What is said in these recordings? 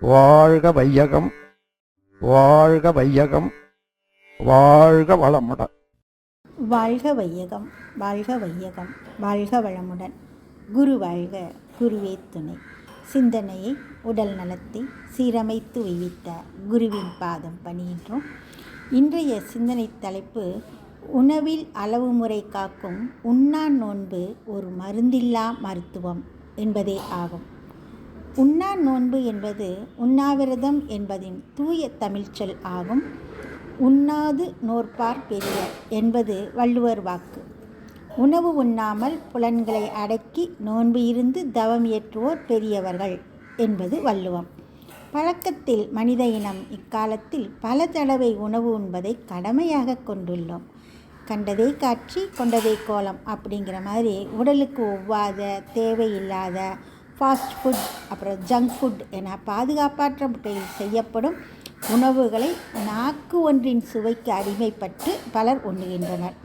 வாழ்க வையகம் வாழ்க வையகம் வாழ்க வளமுடன். வாழ்க வையகம் வாழ்க வையகம் வாழ்க வளமுடன். குரு வாழ்க குருவே துணை. சிந்தனையை உடல் நலத்தை சீரமைத்து வைத்த குருவின் பாதம் பணியின்றோம் இன்றைய சிந்தனை தலைப்பு உணவில் அளவு முறை காக்கும் உண்ணா நோன்பு ஒரு மருந்தில்லா மருத்துவம் என்பதே ஆகும். உண்ணா நோன்பு என்பது உண்ணாவிரதம் என்பதின் தூய தமிழ்ச்சொல் ஆகும். உண்ணாது நோற்பார் பெரியர் என்பது வள்ளுவர் வாக்கு. உணவு உண்ணாமல் புலன்களை அடக்கி நோன்பு இருந்து தவம் இயற்றுவோர் பெரியவர்கள் என்பது வள்ளுவம். பழக்கத்தில் மனித இனம் இக்காலத்தில் பல தடவை உணவு உண்பதை கடமையாக கொண்டுள்ளோம். கண்டதே காட்சி கொண்டதே கோலம் அப்படிங்கிற மாதிரி உடலுக்கு ஒவ்வாத தேவையில்லாத ஃபாஸ்ட் ஃபுட் அப்புறம் ஜங்க் ஃபுட் என பாதுகாப்பாற்ற முறையில் செய்யப்படும் உணவுகளை நாக்கு ஒன்றின் சுவைக்கு அடிமைப்பட்டு பலர் உண்ணுகின்றனர்.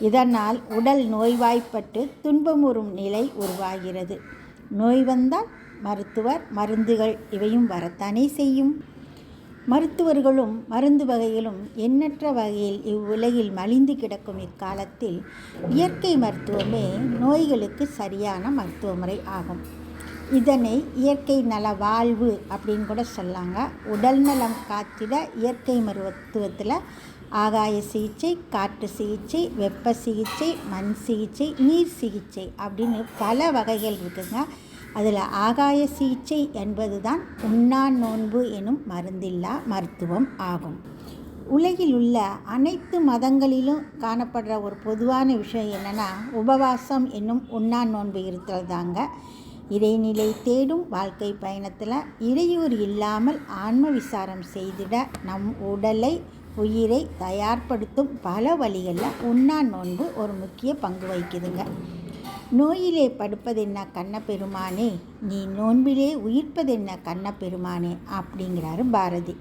இதனால் உடல் நோய்வாய்ப்பட்டு துன்பமுறும் நிலை உருவாகிறது. நோய் வந்தால் மருத்துவர் மருந்துகள் இவையும் வரத்தானே செய்யும். மருத்துவர்களும் மருந்து வகைகளும் எண்ணற்ற வகையில் இவ்வுலகில் மலிந்து கிடக்கும் இக்காலத்தில் இயற்கை மருத்துவமே நோய்களுக்கு சரியான மருத்துவ முறை ஆகும். இதனை இயற்கை நல வாழ்வு அப்படின்னு கூட சொல்லாங்க. உடல் நலம் காத்திட இயற்கை மருத்துவத்தில் ஆகாய சிகிச்சை காற்று சிகிச்சை வெப்ப சிகிச்சை மண் சிகிச்சை நீர் சிகிச்சை அப்படின்னு பல வகைகள் இருக்குதுங்க அதில் ஆகாய சிகிச்சை என்பது தான் உண்ணா நோன்பு எனும் மருந்தில்லா மருத்துவம் ஆகும். உலகில் உள்ள அனைத்து மதங்களிலும் காணப்படுற ஒரு பொதுவான விஷயம் என்னென்னா உபவாசம் என்னும் உண்ணா நோன்பு இருத்தல் தாங்க இறைநிலை தேடும் வாழ்க்கை பயணத்தில் இடையூறு இல்லாமல் ஆன்ம விசாரம் செய்திட நம் உடலை உயிரை தயார்படுத்தும் பல வழிகளில் உண்ணா நோன்பு ஒரு முக்கிய பங்கு வகிக்குதுங்க. நோயிலே படுப்பதென்ன கண்ணப்பெருமானே? நீ நோன்பிலே உயிர்ப்பதென்ன கண்ணப்பெருமானே? அப்படிங்கிறாரு பாரதி.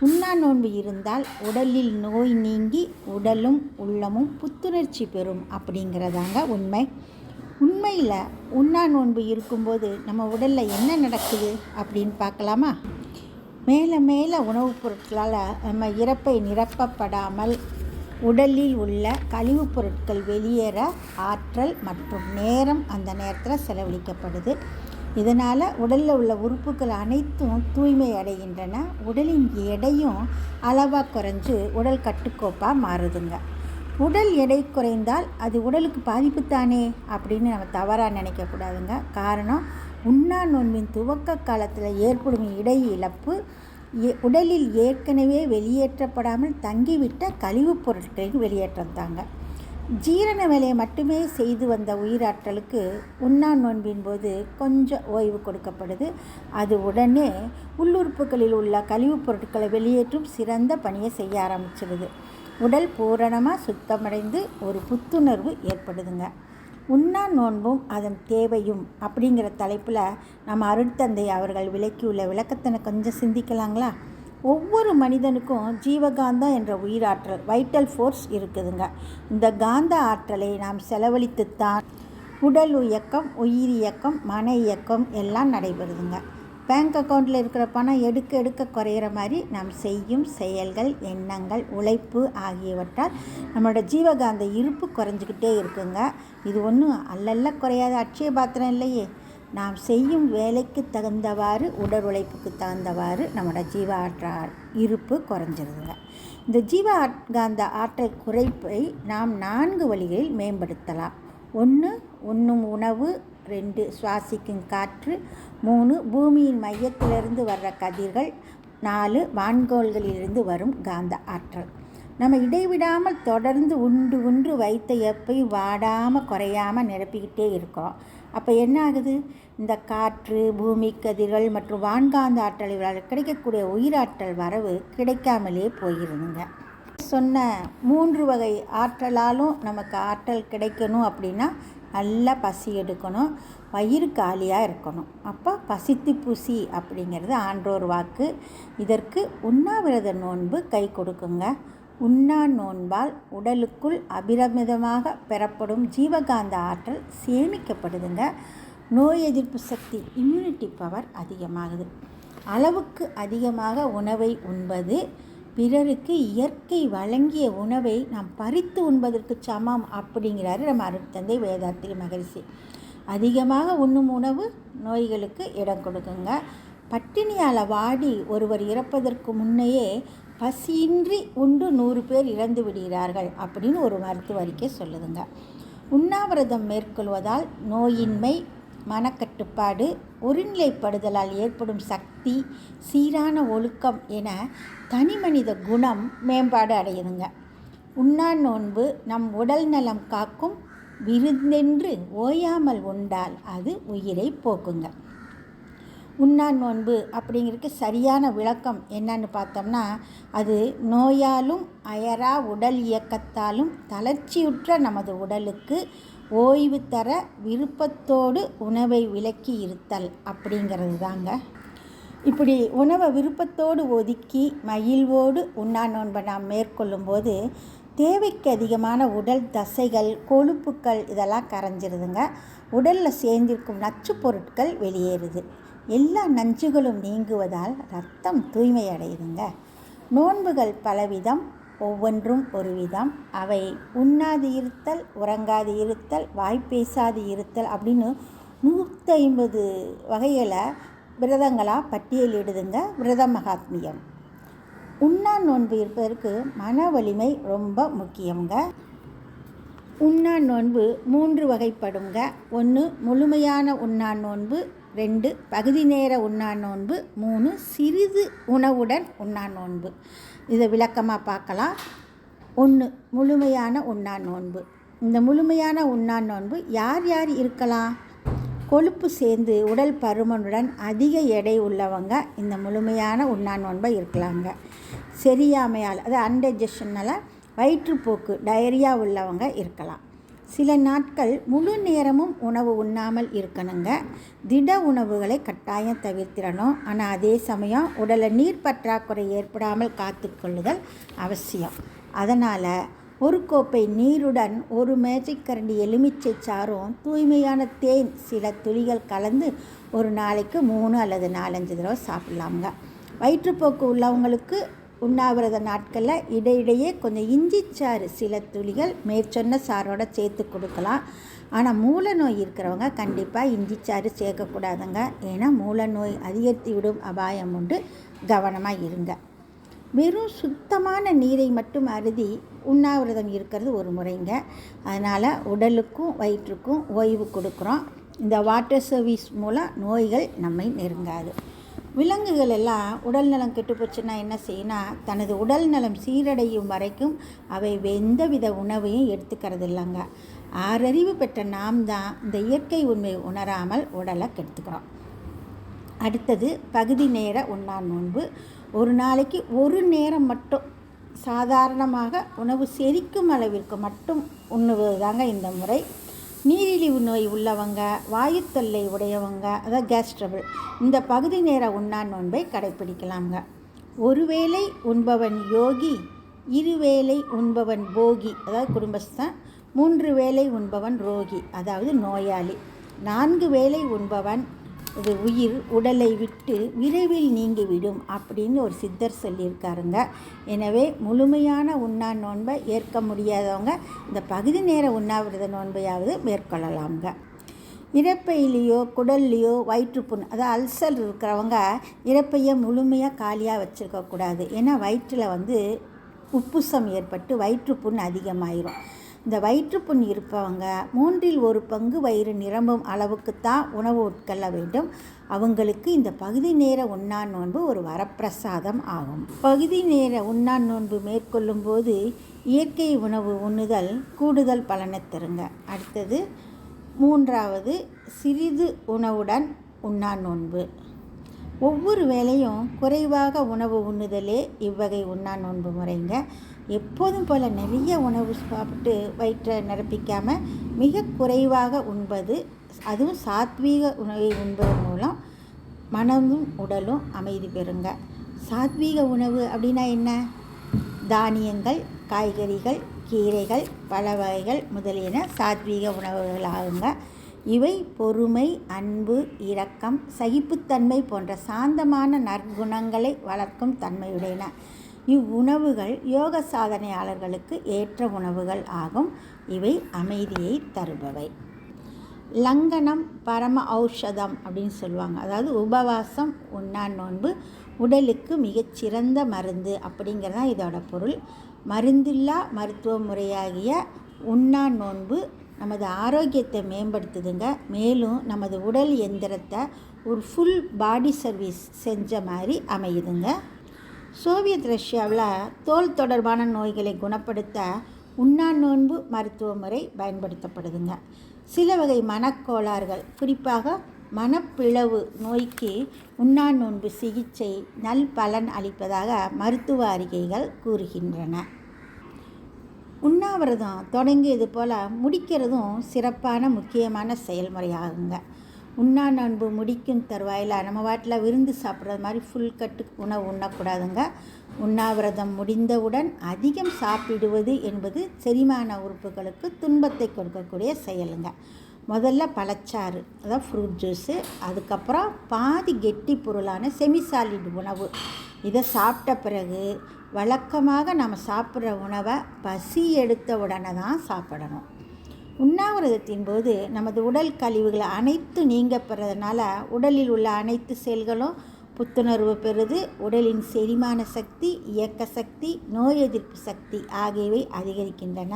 உண்ணா நோன்பு இருந்தால் உடலில் நோய் நீங்கி உடலும் உள்ளமும் புத்துணர்ச்சி பெறும் அப்படிங்கிறதாங்க உண்மை. உண்மையில் உண்ணா நோன்பு இருக்கும்போது நம்ம உடலில் என்ன நடக்குது அப்படின்னு பார்க்கலாமா? மேலே மேலே உணவுப் பொருட்களால் நம்ம இறப்பை நிரப்பப்படாமல் உடலில் உள்ள கழிவுப் பொருட்கள் வெளியேற ஆற்றல் மற்றும் நேரம் அந்த நேரத்தில் செலவழிக்கப்படுது. இதனால் உடலில் உள்ள உறுப்புகள் அனைத்தும் தூய்மை அடைகின்றன. உடலின் எடையும் அளவாக குறைஞ்சு உடல் கட்டுக்கோப்பாக மாறுதுங்க. உடல் எடை குறைந்தால் அது உடலுக்கு பாதிப்பு தானே அப்படின்னு நம்ம தவறாக நினைக்கக்கூடாதுங்க. காரணம் உண்ணா நோன்பின் துவக்க காலத்தில் ஏற்படும் இடை இழப்பு உடலில் ஏற்கனவே வெளியேற்றப்படாமல் தங்கிவிட்ட கழிவுப் பொருட்களின் வெளியேற்றம் தாங்க ஜீரண வேலையை மட்டுமே செய்து வந்த உயிராற்றலுக்கு உண்ணா நோன்பின் போது கொஞ்சம் ஓய்வு கொடுக்கப்படுது. அது உடனே உள்ளுறுப்புகளில் உள்ள கழிவுப் பொருட்களை வெளியேற்றும் சிறந்த பணியை செய்ய ஆரம்பிச்சிடுது உடல் பூரணமாக சுத்தமடைந்து ஒரு புத்துணர்வு ஏற்படுதுங்க. உண்ணா நோன்பும் அதன் தேவையும் அப்படிங்கிற தலைப்பில் நம்ம அருட்தந்தை அவர்கள் விளக்கியுள்ள விளக்கத்தினை கொஞ்சம் சிந்திக்கலாங்களா? ஒவ்வொரு மனிதனுக்கும் ஜீவகாந்தம் என்ற உயிராற்றல் வைட்டல் ஃபோர்ஸ் இருக்குதுங்க. இந்த காந்த ஆற்றலை நாம் செலவழித்துத்தான் உடல் இயக்கம் உயிர் இயக்கம் மன இயக்கம் எல்லாம் நடைபெறுதுங்க. பேங்க் அக்கௌண்ட்டில் இருக்கிற பணம் எடுக்க எடுக்க குறையிற மாதிரி நாம் செய்யும் செயல்கள் எண்ணங்கள் உழைப்பு ஆகியவற்றால் நம்மளோட ஜீவகாந்த இருப்பு குறைஞ்சிக்கிட்டே இருக்குங்க. இது ஒன்றும் அல்லல்ல குறையாத அட்சய பாத்திரம் இல்லையே. நாம் செய்யும் வேலைக்கு தகுந்தவாறு உடல் உழைப்புக்கு தகுந்தவாறு நம்மளோட ஜீவ ஆற்றல் இருப்பு குறைஞ்சிருதுங்க. இந்த ஜீவ காந்த ஆற்றல் குறைப்பை நாம் நான்கு வழிகளில் மேம்படுத்தலாம். ஒன்று உண்ணும் உணவு. ரெண்டு சுவாசிக்கும் காற்று. மூணு பூமியின் மையத்திலிருந்து வர்ற கதிர்கள். நாலு வான்கோள்களிலிருந்து வரும் காந்த ஆற்றல். நம்ம இடைவிடாமல் தொடர்ந்து உண்டு உண்டு வைத்த எப்பையும் வாடாமல் குறையாமல் நிரப்பிக்கிட்டே இருக்கோம். அப்போ என்ன ஆகுது? இந்த காற்று பூமி கதிர்கள் மற்றும் வான்காந்த ஆற்றல்களால் கிடைக்கக்கூடிய உயிராற்றல் வரவு கிடைக்காமலே போயிருந்துங்க சொன்ன மூன்று வகை ஆற்றலாலும் நமக்கு ஆற்றல் கிடைக்கணும் அப்படின்னா நல்லா பசி எடுக்கணும். வயிறு காலியாக இருக்கணும். அப்போ பசித்து பூசி அப்படிங்கிறது ஆன்றோர் வாக்கு. இதற்கு உண்ணாவிரத நோன்பு கை கொடுக்குங்க. உண்ணா நோன்பால் உடலுக்குள் அபிரமிதமாக பெறப்படும் ஜீவகாந்த ஆற்றல் சேமிக்கப்படுதுங்க. நோய் எதிர்ப்பு சக்தி இம்யூனிட்டி பவர் அதிகமாகுது. அளவுக்கு அதிகமாக உணவை உண்பது பிறருக்கு இயற்கை வழங்கிய உணவை நாம் பறித்து உண்பதற்கு சமம் அப்படிங்கிறாரு நம்ம அருட்தந்தை வேதாத்திரி மகரிஷி. அதிகமாக உண்ணும் உணவு நோய்களுக்கு இடம் கொடுக்குங்க. பட்டினியால் வாடி ஒருவர் இறப்பதற்கு முன்னையே பசியின்றி உண்டு நூறு பேர் இறந்து விடுகிறார்கள் அப்படின்னு ஒரு மருத்துவ அறிக்கை சொல்லுதுங்க. உண்ணாவிரதம் மேற்கொள்வதால் நோயின்மை மனக்கட்டுப்பாடு ஒருநிலைப்படுதலால் ஏற்படும் சக்தி சீரான ஒழுக்கம் என தனிமனித குணம் மேம்பாடு அடையுதுங்க. உண்ணா நோன்பு நம் உடல் நலம் காக்கும் விருந்தென்று ஓயாமல் உண்டால் அது உயிரை போக்குங்க. உண்ணா நோன்பு அப்படிங்கிறதுக்கு சரியான விளக்கம் என்னன்னு பார்த்தோம்னா அது நோயாலும் அயரா உடல் இயக்கத்தாலும் தளர்ச்சியுற்ற நமது உடலுக்கு ஓய்வு தர விருப்பத்தோடு உணவை விலக்கி இருத்தல் அப்படிங்கிறது தாங்க. இப்படி உணவை விருப்பத்தோடு ஒதுக்கி மகிழ்வோடு உண்ணா நோன்பை நாம் மேற்கொள்ளும்போது தேவைக்கு அதிகமான உடல் தசைகள் கொழுப்புக்கள் இதெல்லாம் கரைஞ்சிருதுங்க. உடலில் சேர்ந்திருக்கும் நச்சு பொருட்கள் வெளியேறுது. எல்லா நஞ்சுகளும் நீங்குவதால் ரத்தம் தூய்மை அடையுதுங்க நோன்புகள் பலவிதம் ஒவ்வொன்றும் ஒரு விதம் அவை உண்ணாது இருத்தல் உறங்காது இருத்தல் வாய்ப்பேசாது இருத்தல் அப்படின்னு நூற்றி ஐம்பது வகைகளை விரதங்களாக பட்டியலிடுதுங்க விரத மகாத்மியம். உண்ணா நோன்பு இருப்பதற்கு மன வலிமை ரொம்ப முக்கியங்க உண்ணா நோன்பு மூன்று வகைப்படுங்க ஒன்று முழுமையான உண்ணா நோன்பு. ரெண்டு பகுதி நேர உண்ணா நோன்பு. மூணு சிறிது உணவுடன் உண்ணா நோன்பு. இதை விளக்கமாக பார்க்கலாம். ஒன்று முழுமையான உண்ணா நோன்பு. இந்த முழுமையான உண்ணா நோன்பு யார் யார் இருக்கலாம்? கொழுப்பு சேர்ந்து உடல் பருமனுடன் அதிக எடை உள்ளவங்க இந்த முழுமையான உண்ணா நோன்பை இருக்கலாங்க. சரியாமையால் அது அன்டைஜஷனால் வயிற்றுப்போக்கு டயரியா உள்ளவங்க இருக்கலாம். சில நாட்கள் முழு நேரமும் உணவு உண்ணாமல் இருக்கணுங்க. திட உணவுகளை கட்டாயம் தவிர்த்திடணும். ஆனால் அதே சமயம் உடலை நீர் பற்றாக்குறை ஏற்படாமல் காத்துக்கொள்ளுதல் அவசியம். அதனால் ஒரு கோப்பை நீருடன் ஒரு மேஜைக்கரண்டி எலுமிச்சை சாறும் தூய்மையான தேன் சில துளிகள் கலந்து ஒரு நாளைக்கு மூணு அல்லது நாலஞ்சு தடவை சாப்பிட்லாமுங்க. வயிற்றுப்போக்கு உள்ளவங்களுக்கு உண்ணாவிரத நாட்களில் இடையிடையே கொஞ்சம் இஞ்சி சாறு சில துளிகள் மேற்சொன்ன சாரோட சேர்த்து கொடுக்கலாம். ஆனால் மூல நோய் இருக்கிறவங்க கண்டிப்பாக இஞ்சி சாறு சேர்க்கக்கூடாதுங்க. ஏன்னா மூல நோய் அதிகரித்து விடும் அபாயம் உண்டு. கவனமாக இருங்க. வெறும் சுத்தமான நீரை மட்டும் அருதி உண்ணாவிரதம் இருக்கிறது ஒரு முறைங்க. அதனால் உடலுக்கும் வயிற்றுக்கும் ஓய்வு கொடுக்குறோம். இந்த வாட்டர் சர்வீஸ் மூலம் நோய்கள் நம்மை நெருங்காது. விலங்குகள் எல்லாம் உடல் நலம் கெட்டு போச்சுன்னா என்ன செய்யணும்னா தனது உடல் நலம் சீரடையும் வரைக்கும் அவை எந்தவித உணவையும் எடுத்துக்கிறது இல்லைங்க. ஆறறிவு பெற்ற நாம் தான் இந்த இயற்கை உண்மை உணராமல் உடலை கெடுத்துக்கிறோம். அடுத்தது பகுதி நேர உண்ணா நோன்பு ஒரு நாளைக்கு ஒரு நேரம் மட்டும் சாதாரணமாக உணவு செரிக்கும் அளவிற்கு மட்டும் உண்ணுவது தாங்க இந்த முறை. நீரிழிவு நோய் உள்ளவங்க வாயுத்தொல்லை உடையவங்க அதாவது கேஸ் ட்ரபிள் இந்த பகுதி நேர உண்ணா நோன்பை கடைப்பிடிக்கலாங்க ஒருவேளை உண்பவன் யோகி இருவேளை உண்பவன் போகி அதாவது குடும்பஸ்தான் மூன்று வேளை உண்பவன் ரோகி அதாவது நோயாளி நான்கு வேளை உண்பவன் இது உயிர் உடலை விட்டு விரைவில் நீங்கிவிடும் அப்படின்னு ஒரு சித்தர் சொல்லியிருக்காருங்க. எனவே முழுமையான உண்ணா நோன்பை ஏற்க முடியாதவங்க இந்த பகுதி நேர உண்ணாவிரத நோன்பையாவது மேற்கொள்ளலாம்ங்க. இறப்பையிலையோ குடல்லையோ வயிற்றுப்புண் அதாவது அல்சர் இருக்கிறவங்க இறப்பையை முழுமையாக காலியாக வச்சுருக்கக்கூடாது. ஏன்னா வயிற்றில் வந்து உப்புசம் ஏற்பட்டு வயிற்றுப்புண் அதிகமாயிரும். இந்த வயிற்றுப்புண் இருப்பவங்க மூன்றில் ஒரு பங்கு வயிறு நிரம்பும் அளவுக்குத்தான் உணவு உட்கொள்ள வேண்டும். அவங்களுக்கு இந்த பகுதி நேர உண்ணா நோன்பு ஒரு வரப்பிரசாதம் ஆகும். பகுதி நேர உண்ணா நோன்பு மேற்கொள்ளும் போது இயற்கை உணவு உண்ணுதல் கூடுதல் பலனை தருங்க. அடுத்தது மூன்றாவது சிறிது உணவுடன் உண்ணா நோன்பு. ஒவ்வொரு வேலையும் குறைவாக உணவு உண்ணுதலே இவ்வகை உண்ணா நோன்பு முறைங்க. எப்போதும் போல் நிறைய உணவு சாப்பிட்டு வயிற்றை நிரப்பிக்காமல் மிக குறைவாக உண்பது அதுவும் சாத்வீக உணவை உண்பதன் மூலம் மனமும் உடலும் அமைதி பெறுங்க. சாத்வீக உணவு அப்படின்னா என்ன? தானியங்கள் காய்கறிகள் கீரைகள் பழ வகைகள் முதலியன சாத்வீக உணவுகள் ஆகுங்க இவை பொறுமை அன்பு இரக்கம் சகிப்புத்தன்மை போன்ற சாந்தமான நற்குணங்களை வளர்க்கும் தன்மையுடையன. இவ்வுணவுகள் யோக சாதனையாளர்களுக்கு ஏற்ற உணவுகள் ஆகும். இவை அமைதியை தருபவை. லங்கனம் பரம ஔஷதம் அப்படின்னு சொல்லுவாங்க. அதாவது உபவாசம் உண்ணா நோன்பு உடலுக்கு மிகச்சிறந்த மருந்து அப்படிங்கிறது தான் இதோட பொருள். மருந்தில்லா மருத்துவ முறையாகிய உண்ணா நோன்பு நமது ஆரோக்கியத்தை மேம்படுத்துதுங்க. மேலும் நமது உடல் எந்திரத்தை ஒரு ஃபுல் பாடி சர்வீஸ் செஞ்ச மாதிரி அமையுதுங்க. சோவியத் ரஷ்யாவில் தோல் தொடர்பான நோய்களை குணப்படுத்த உண்ணா நோன்பு மருத்துவ முறை பயன்படுத்தப்படுதுங்க. சில வகை மனக்கோளாறுகள் குறிப்பாக மனப்பிளவு நோய்க்கு உண்ணா நோன்பு சிகிச்சை நல் பலன் அளிப்பதாக மருத்துவ அறிக்கைகள் கூறுகின்றன. உண்ணாவிரதம் தொடங்கியது போல் முடிக்கிறதும் சிறப்பான முக்கியமான செயல்முறையாகுங்க. உண்ணா நோன்பு முடிக்கும் தருவாயில் நம்ம வாட்டில் விருந்து சாப்பிட்றது மாதிரி ஃபுல் கட்டு உணவு உண்ணக்கூடாதுங்க. உண்ணாவிரதம் முடிந்தவுடன் அதிகம் சாப்பிடுவது என்பது செரிமான உறுப்புகளுக்கு துன்பத்தை கொடுக்கக்கூடிய செயலுங்க. முதல்ல பழச்சாறு அதாவது ஃப்ரூட் ஜூஸு அதுக்கப்புறம் பாதி கெட்டி பொருளான செமிசாலிட் உணவு. இதை சாப்பிட்ட பிறகு வழக்கமாக நம்ம சாப்பிட்ற உணவை பசி எடுத்த உடனே தான் சாப்பிடணும். உண்ணாவிரதத்தின் போது நமது உடல் கழிவுகளை அனைத்து நீங்க பெறதுனால உடலில் உள்ள அனைத்து செல்களும் புத்துணர்வு பெறுது. உடலின் செரிமான சக்தி இயக்க சக்தி நோய் எதிர்ப்பு சக்தி ஆகியவை அதிகரிக்கின்றன.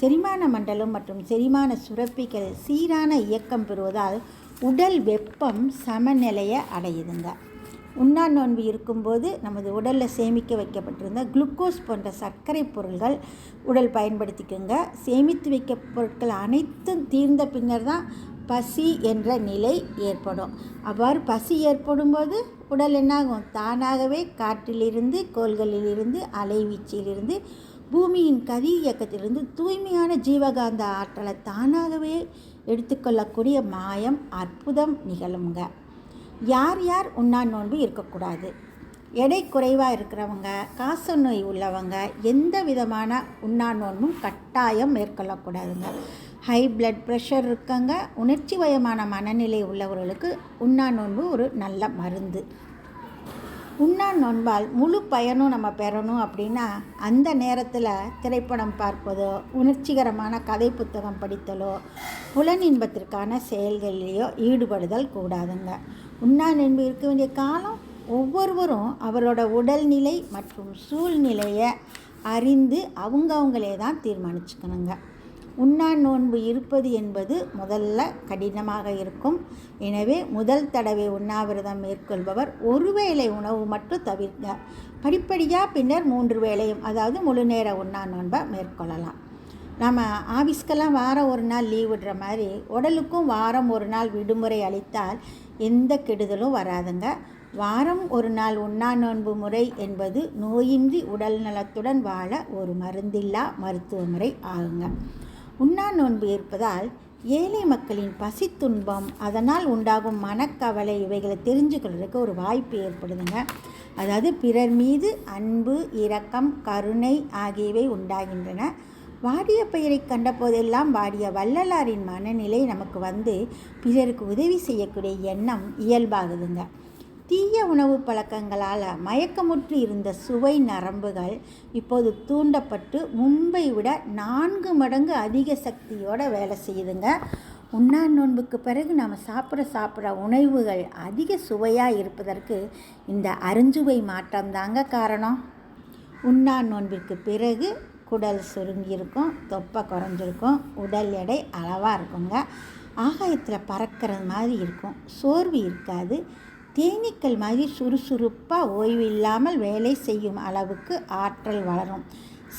செரிமான மண்டலம் மற்றும் செரிமான சுரப்பிகள் சீரான இயக்கம் பெறுவதால் உடல் வெப்பம் சமநிலையை அடையுதுங்க. உண்ணா நோன்பு இருக்கும்போது நமது உடலில் சேமிக்க வைக்கப்பட்டிருந்த குளுக்கோஸ் போன்ற சர்க்கரை பொருள்கள் உடல் பயன்படுத்திக்கோங்க. சேமித்து வைக்க பொருட்கள் அனைத்தும் தீர்ந்த பின்னர் தான் பசி என்ற நிலை ஏற்படும். அவ்வாறு பசி ஏற்படும் போது உடல் என்னாகும்? தானாகவே காற்றிலிருந்து கோள்களிலிருந்து அலைவீச்சிலிருந்து பூமியின் கதி இயக்கத்திலிருந்து தூய்மையான ஜீவகாந்த ஆற்றலை தானாகவே எடுத்துக்கொள்ளக்கூடிய மாயம் அற்புதம் நிகழுங்க. யார் யார் உண்ணா நோன்பு இருக்கக்கூடாது? எடை குறைவாக இருக்கிறவங்க காசு நோய் உள்ளவங்க எந்த விதமான உண்ணா நோன்பும் கட்டாயம் மேற்கொள்ளக்கூடாதுங்க. ஹை பிளட் ப்ரெஷர் இருக்கங்க. உணர்ச்சி வயமான மனநிலை உள்ளவர்களுக்கு உண்ணா நோன்பு ஒரு நல்ல மருந்து. உண்ணா நோன்பால் முழு பயனும் நம்ம பெறணும் அப்படின்னா அந்த நேரத்தில் திரைப்படம் பார்ப்பதோ உணர்ச்சிகரமான கதை புத்தகம் படித்தலோ புலனின்பத்திற்கான செயல்களிலேயோ ஈடுபடுதல் கூடாதுங்க. உண்ணா நோன்பு இருக்க வேண்டிய காலம் ஒவ்வொருவரும் அவரோட உடல்நிலை மற்றும் சூழ்நிலையை அறிந்து அவங்கவுங்களே தான் தீர்மானிச்சுக்கணுங்க. உண்ணா நோன்பு இருப்பது என்பது முதல்ல கடினமாக இருக்கும். எனவே முதல் தடவை உண்ணாவிரதம் மேற்கொள்பவர் ஒரு வேளை உணவு மட்டும் தவிர்க்க படிப்படியாக பின்னர் மூன்று வேளையும் அதாவது முழு நேர உண்ணா நோன்பை மேற்கொள்ளலாம். நம்ம ஆஃபீஸ்க்கெல்லாம் வாரம் ஒரு நாள் லீவ் விடுற மாதிரி உடலுக்கும் வாரம் ஒரு நாள் விடுமுறை அளித்தால் எந்த கெடுதலும் வராதுங்க. வாரம் ஒரு நாள் உண்ணா நோன்பு முறை என்பது நோயின்றி உடல் நலத்துடன் வாழ ஒரு மருந்தில்லா மருத்துவ முறை ஆகுங்க. உண்ணா நோன்பு இருப்பதால் ஏழை மக்களின் பசி துன்பம் அதனால் உண்டாகும் மனக்கவலை இவைகளை தெரிஞ்சுக்கிறதுக்கு ஒரு வாய்ப்பு ஏற்படுதுங்க. அதாவது பிறர் மீது அன்பு இரக்கம் கருணை ஆகியவை உண்டாகின்றன. வாடிய பெயரை கண்ட போதெல்லாம் வாடிய வள்ளலாரின் மனநிலை நமக்கு வந்து பிறருக்கு உதவி செய்யக்கூடிய எண்ணம் இயல்பாகுதுங்க. தீய உணவு பழக்கங்களால் மயக்கமுற்று இருந்த சுவை நரம்புகள் இப்போது தூண்டப்பட்டு முன்பை விட நான்கு மடங்கு அதிக சக்தியோட வேலை செய்யுதுங்க. உண்ணா நோன்புக்கு பிறகு நம்ம சாப்பிட்ற சாப்பிட்ற உணவுகள் அதிக சுவையாக இருப்பதற்கு இந்த அருஞ்சுவை மாற்றம் தாங்க காரணம். உண்ணா நோன்பிற்கு பிறகு குடல் சுருங்கியிருக்கும் தொப்பை குறைஞ்சிருக்கும் உடல் எடை அளவாக இருக்குங்க. ஆகாயத்தில் பறக்கிறது மாதிரி இருக்கும். சோர்வு இருக்காது. தேனீக்கள் மாதிரி சுறுசுறுப்பாக ஓய்வு இல்லாமல் வேலை செய்யும் அளவுக்கு ஆற்றல் வளரும்.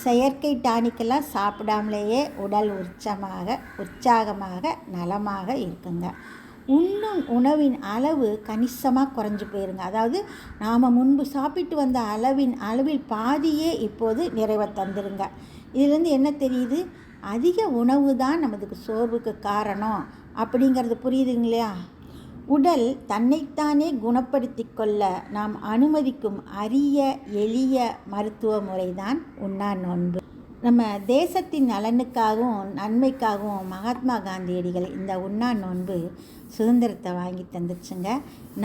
செயற்கை டானிக்கெல்லாம் சாப்பிடாமலேயே உடல் உற்சமாக உற்சாகமாக நலமாக இருக்குங்க. உண்ணும் உணவின் அளவு கணிசமாக குறைஞ்சி போயிருங்க. அதாவது நாம் முன்பு சாப்பிட்டு வந்த அளவின் அளவில் பாதியே இப்போது நிறைவை தந்துருங்க. இதுலேருந்து என்ன தெரியுது? அதிக உணவு தான் நமதுக்கு சோர்வுக்கு காரணம். அப்படிங்கிறது புரியுதுங்களா? உடல் தன்னைத்தானே குணப்படுத்தி கொள்ள நாம் அனுமதிக்கும் அரிய எளிய மருத்துவ முறைதான் உண்ணா நோன்பு. நம்ம தேசத்தின் நலனுக்காகவும் நன்மைக்காகவும் மகாத்மா காந்தியடிகள் இந்த உண்ணா நோன்பு சுதந்திரத்தை வாங்கி தந்துச்சுங்க.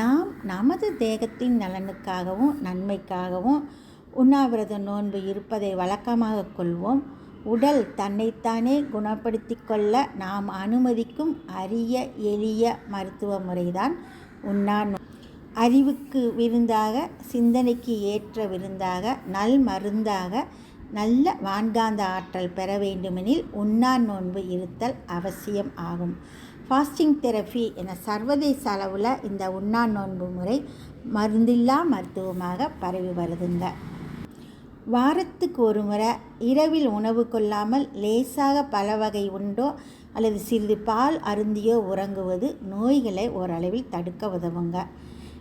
நாம் நமது தேகத்தின் நலனுக்காகவும் நன்மைக்காகவும் உண்ணாவிரத நோன்பு இருப்பதை வழக்கமாக கொள்வோம். உடல் தன்னைத்தானே குணப்படுத்தி கொள்ள நாம் அனுமதிக்கும் அரிய எளிய மருத்துவ முறைதான் உண்ணா அறிவுக்கு விருந்தாக சிந்தனைக்கு ஏற்ற விருந்தாக நல் மருந்தாக நல்ல வான்காந்த ஆற்றல் பெற வேண்டுமெனில் உண்ணா நோன்பு இருத்தல் அவசியம் ஆகும். ஃபாஸ்டிங் தெரப்பி என சர்வதேச அளவில் இந்த உண்ணா நோன்பு முறை மருந்தில்லா மருத்துவமாக பரவி வருதுங்க. வாரத்துக்கு ஒரு முறை இரவில் உணவு கொள்ளாமல் லேசாக பல வகை உண்டோ அல்லது சிறிது பால் அருந்தியோ உறங்குவது நோய்களை ஓரளவில் தடுக்க உதவுங்க.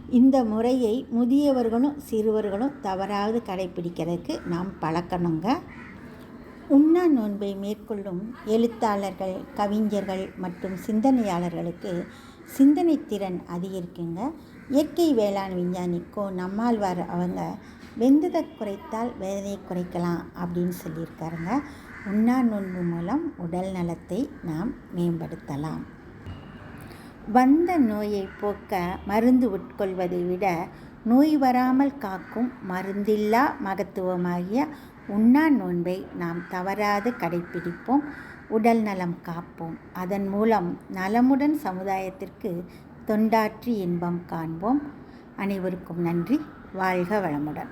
இந்த முறையை முதியவர்களும் சிறுவர்களும் தவறாவது கடைப்பிடிக்கிறதுக்கு நாம் பழக்கணுங்க. உண்ணா நோன்பை மேற்கொள்ளும் எழுத்தாளர்கள் கவிஞர்கள் மற்றும் சிந்தனையாளர்களுக்கு சிந்தனை திறன் அதிகரிக்குங்க. இயற்கை வேளாண் விஞ்ஞானி கோ நம்மாழ்வார் அவங்க வெந்ததை குறைத்தால் வேதனை குறைக்கலாம் அப்படின்னு சொல்லியிருக்காருங்க. உண்ணா நோன்பு மூலம் உடல் நலத்தை நாம் மேம்படுத்தலாம். வந்த நோயை போக்க மருந்து உட்கொள்வதை விட நோய் வராமல் காக்கும் மருந்தில்லா மகத்துவமாகிய உண்ணா நோன்பை நாம் தவறாது கடைப்பிடிப்போம் உடல் நலம் காப்போம். அதன் மூலம் நலமுடன் சமுதாயத்திற்கு தொண்டாற்றி இன்பம் காண்போம். அனைவருக்கும் நன்றி. வாழ்க வளமுடன்.